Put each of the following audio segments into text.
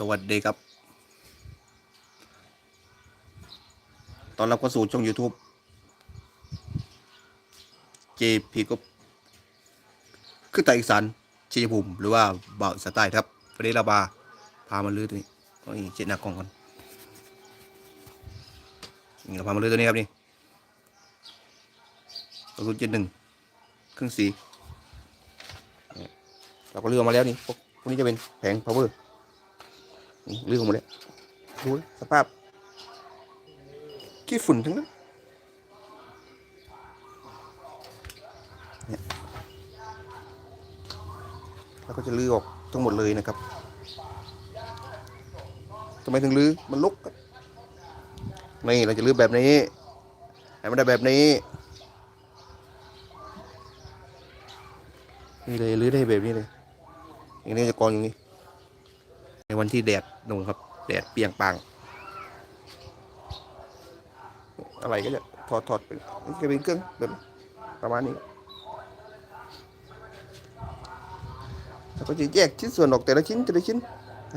สวัสดีครับ ตอนรับเข้าสู่ช่อง YouTube JP ก็คือไตอีสานชัยภูมิหรือว่าบ่าวอีสานใต้ครับวันนี้เราบาพามาลื้อตัวนี้เอาอีกเจ็ดหน้ากล่องก่อนนี่เราพามาลื้อตัวนี้ครับนี่ตัวรุ่นเจ็ดหนึ่งเครื่องสี่เราก็เลือกมาแล้วนี่พวกนี้จะเป็นแผง power นี่ เลือกหมดแล้วดูสภาพขี้ฝุ่นทั้งนั้นเนี่ยแล้วก็จะลื้อออกทั้งหมดเลยนะครับทำไมถึงลื้อมันลุกนี่เราจะลื้อแบบนี้ให้มันได้แบบนี้นี่เลยลื้อได้แบบนี้เลยอย่างนี้จะกองอย่างนี้ ในวันที่แดด ลงครับแดดเปียงปัง อะไรก็จะถอดถอดเป็นจะเป็นเครื่องแบบประมาณนี้แล้วก็จะแยกชิ้นส่วนออกแต่ละชิ้นแต่ละชิ้น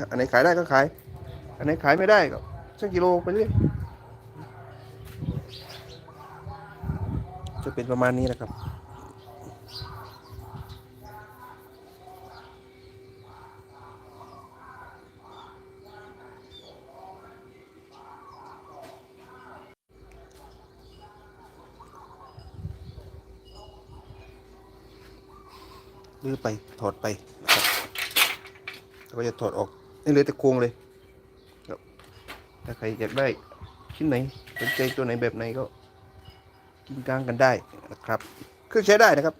อันไหนขายได้ก็ขาย อันไหนขายไม่ได้ก็ชั่งกิโลไปเรื่อยจะเป็นประมาณนี้นะครับ ลื้อไปถอดไปนะครับแล้วก็จะถอดออกนี่เหลยแต่โครงเลยครับถ้าใครอยากได้ชิ้นไหนสนใจตัวไหนแบบไหนก็กินกลางกันได้นะครับเครื่องใช้ได้นะครับ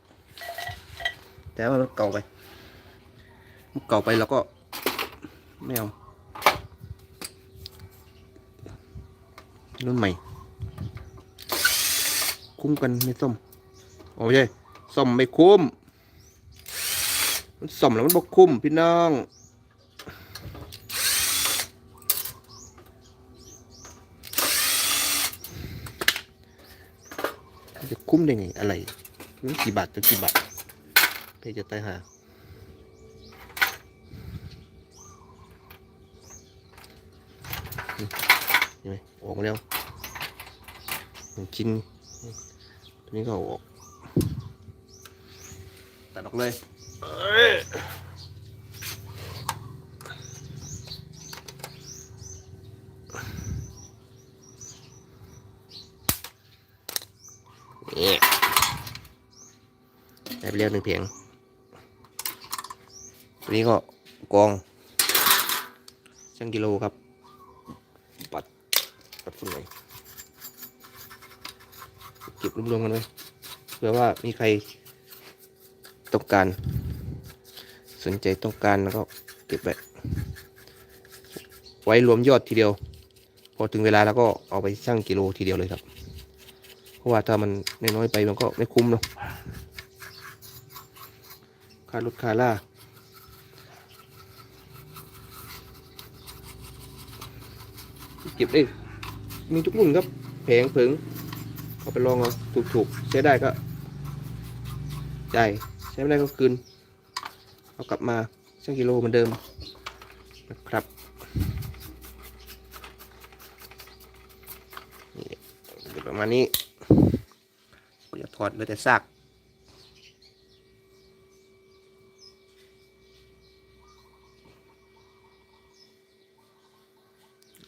แต่ว่ามันเก่าไปมันเก่าไปแล้วก็ไม่เอารุ่นใหม่ คุ้มกันไม่ส้มโอ้ยส้มไม่คุ้ม มันส่อมแล้วมันบกคุ้มพี่น้องจะคุ้มได้ไงอะไรกี่บาทจะกี่บาทเพจะตายหาเห็นไหมออกมาแล้วชิ้นตัวนี้ก็เอาออกตัดออกเลย นี่ได้ไปเรียกหนึ่งเพียงตัวนี้ก็กองชั่งกิโลครับ ปัด ปัดฝุ่นหน่อยเก็บรวมๆกันไว้เผื่อว่ามีใครต้องการ สนใจต้องการแล้วก็เก็บไว้ไว้รวมยอดทีเดียว พอถึงเวลาแล้วก็เอาไปชั่งกิโลทีเดียวเลยครับ เพราะว่าถ้ามันน้อยๆไปมันก็ไม่คุ้มเนาะค่ารถค่าล่าเก็บได้มีทุกรุ่นครับแผงผิงเอาไปลองเอาถูกๆใช้ได้ก็จ่ายใช้ไม่ได้ก็คืน เอากลับมาช่างกิโลเหมือนเดิมนะครับนี่ประมาณนี้ก็จะถอดเหลือแต่ซาก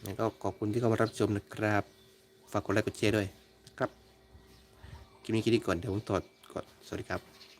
งั้นก็ขอบคุณที่เข้ามารับชมนะครับ ฝากกดไลค์กดแชร์ด้วยนะครับคลิปนี้คิดนี้ก่อนเดี๋ยวผมถอดก่อนสวัสดีครับ